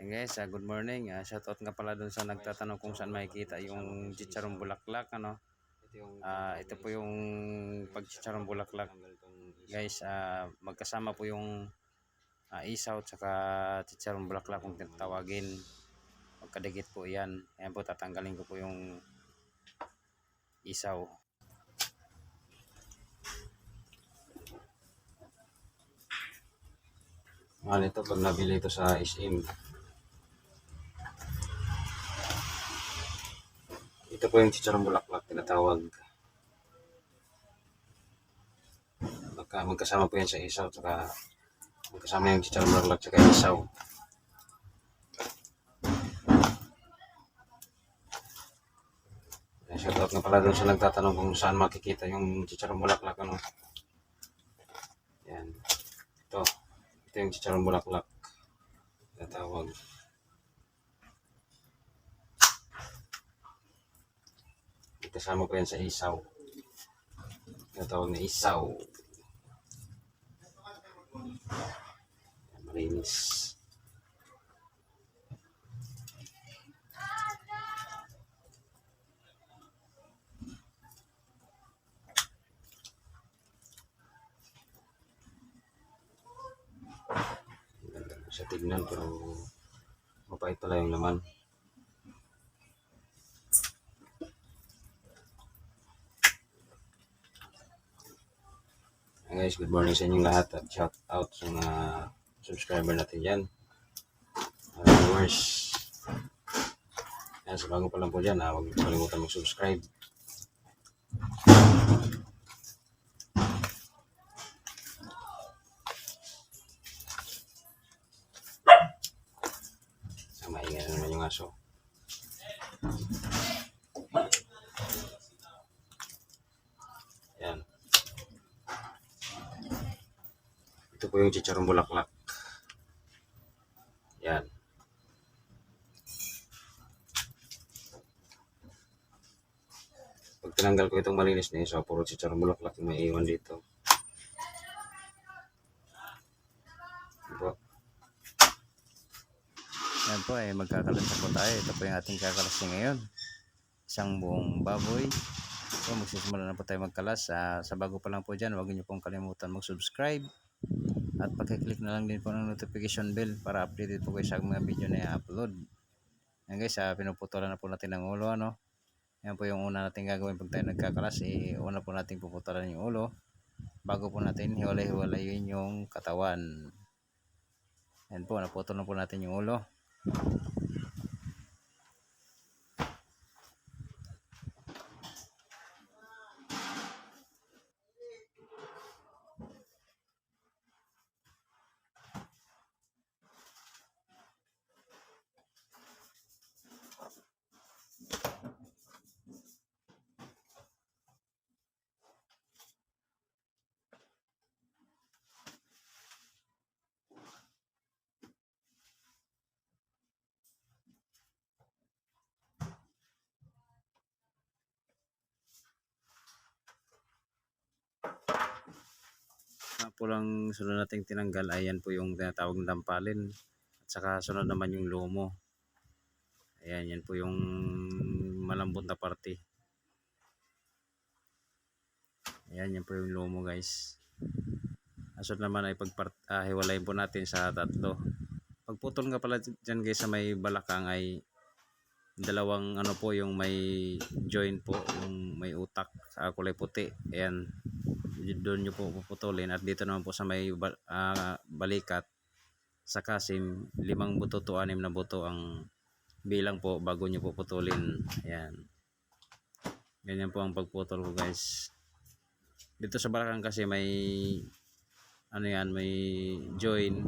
Hey guys, ah, good morning. Uh, shoutout nga pala dun sa nagtatanong kung saan makikita yung chicharong bulaklak. Ano? Ah, ito po yung pagchicharong bulaklak. Guys, ah, magkasama po yung ah, isaw at saka chicharong bulaklak kung tinatawagin. Magkadikit po yan. Ayan po, tatanggalin ko po yung isaw. Mahal ito pag nabili ito sa SM. Ito po yung chicharong bulaklak tinatawag. Magka, magkasama po yan sa isaw tsaka magkasama yung chicharong bulaklak tsaka isaw. Shoutout nga pala doon sa nagtatanong kung saan makikita yung chicharong bulaklak ano. Yan. Ito. Ito yung chicharong bulaklak. Tinatawag. Kasama ko yan sa isaw. Tinatawag na isaw. Malinis. Siya tignan pero mapait pala yung laman. Guys, good morning sa inyong lahat at shout out sa mga subscriber natin dyan. Uh, viewers. Yan, sa bago pa lang po dyan, ah, huwag niyo kalimutan mag-subscribe. Sa maingay na naman yung aso. Yan. Ito po yung chicharong bulaklak. Yan. Pag tinanggal ko itong malinis na isa, puro chicharong bulaklak yung may iwan dito. Yan po. Eh, magkakalas na po tayo. Ito po yung ating kakalasin ngayon. Isang buong baboy. So, magsisimula na po tayo magkalas. Ah, sa bago pa lang po dyan, huwag niyo pong kalimutan mag-subscribe. At pakiclick na lang din po ng notification bell para updated po kayo sa mga video na i-upload. Yan guys, ah, pinuputulan na po natin ang ulo. Ano? Yan po yung una natin gagawin pag tayo nagkakalas. Eh, una po natin puputulan yung ulo. Bago po natin hiwalay-hiwalayin yung katawan. Yan po, naputol na po natin yung ulo. Ang pulang sunod nating tinanggal ayan po yung tinatawag na dampalin. At saka sunod naman yung lomo. Ayan, yan po yung malambot na parte. Ayan, yan po yung lomo guys. Asod naman ay pagpart ah, po natin sa tatlo. Pagputol nga pala dyan guys sa may balakang ay dalawang ano po yung may joint po, yung may utak sa kulay puti. Ayan, doon nyo po puputulin. At dito naman po sa may ah, balikat sa kasim limang buto to anim na buto ang bilang po bago nyo puputulin. Ayan. Ganyan po ang pagputol ko guys. Dito sa balakang kasi may ano yan may join.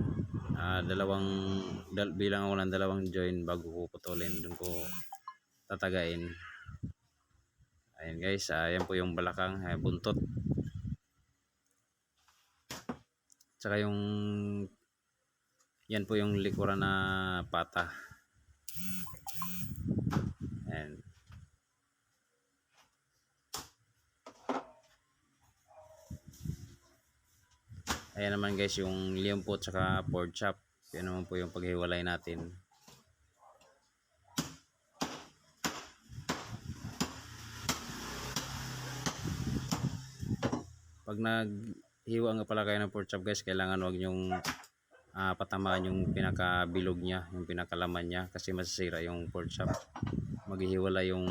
Ah, dalawang dal, bilang ako ng dalawang join bago ko putulin doon ko tatagain. Ayan guys. Ah, ayan po yung balakang eh, buntot Tsaka yung yan po yung likuran na pata. And Ayan naman guys yung liam tsaka pork chop. Yan naman po yung paghiwalay natin. Pag nag naghiwa nga pala kayo ng pork chop guys, kailangan wag nyong ah, patamaan yung pinakabilog niya, yung pinakalaman niya kasi masisira yung pork chop. Maghihiwalay yung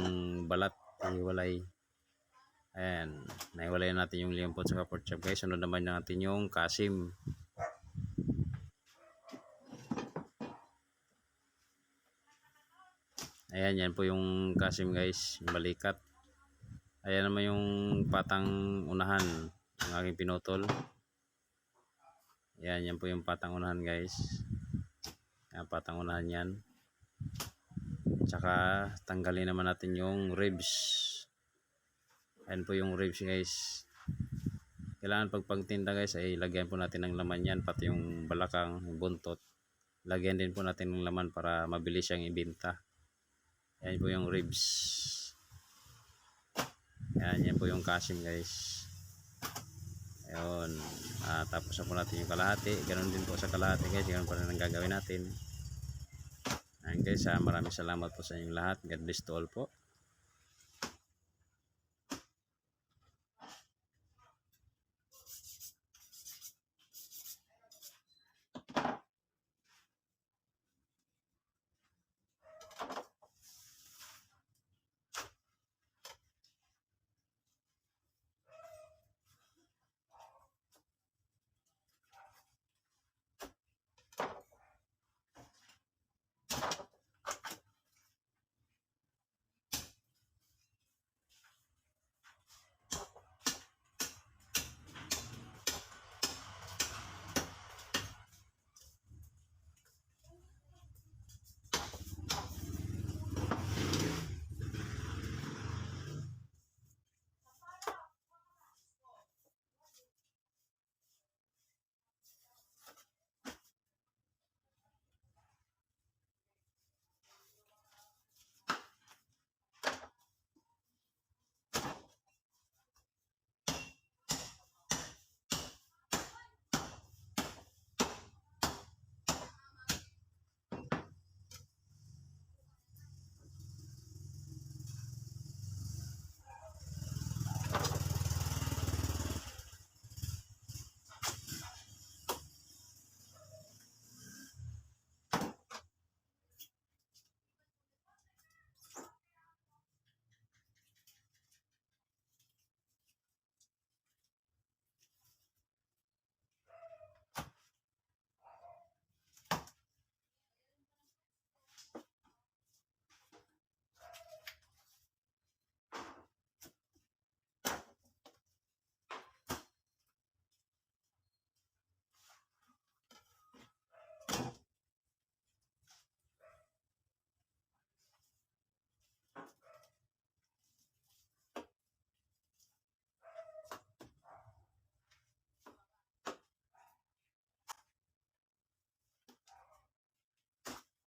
balat, hiwalay. Ayan, nahiwalay natin yung limpot sa pork chop guys. Sunod naman natin yung kasim. Ayan, yan po yung kasim guys, yung balikat. Ayan naman yung patang unahan ng aking pinutol. Ayan, yan po yung patang unahan guys. Ayan, patang unahan yan. Tsaka tanggalin naman natin yung ribs. Ayan po yung ribs guys. Kailangan pag pagtinda guys ay lagyan po natin ng laman yan pati yung balakang, yung buntot. Lagyan din po natin ng laman para mabilis siyang ibenta. Ayan po yung ribs. Ayan, yan po yung kasim guys. Ayun. Ah, tapos na po natin yung kalahati. Ganon din po sa kalahati guys. Ganon pa rin ang gagawin natin. Ayan guys, ah, maraming salamat po sa inyong lahat. God bless to all po.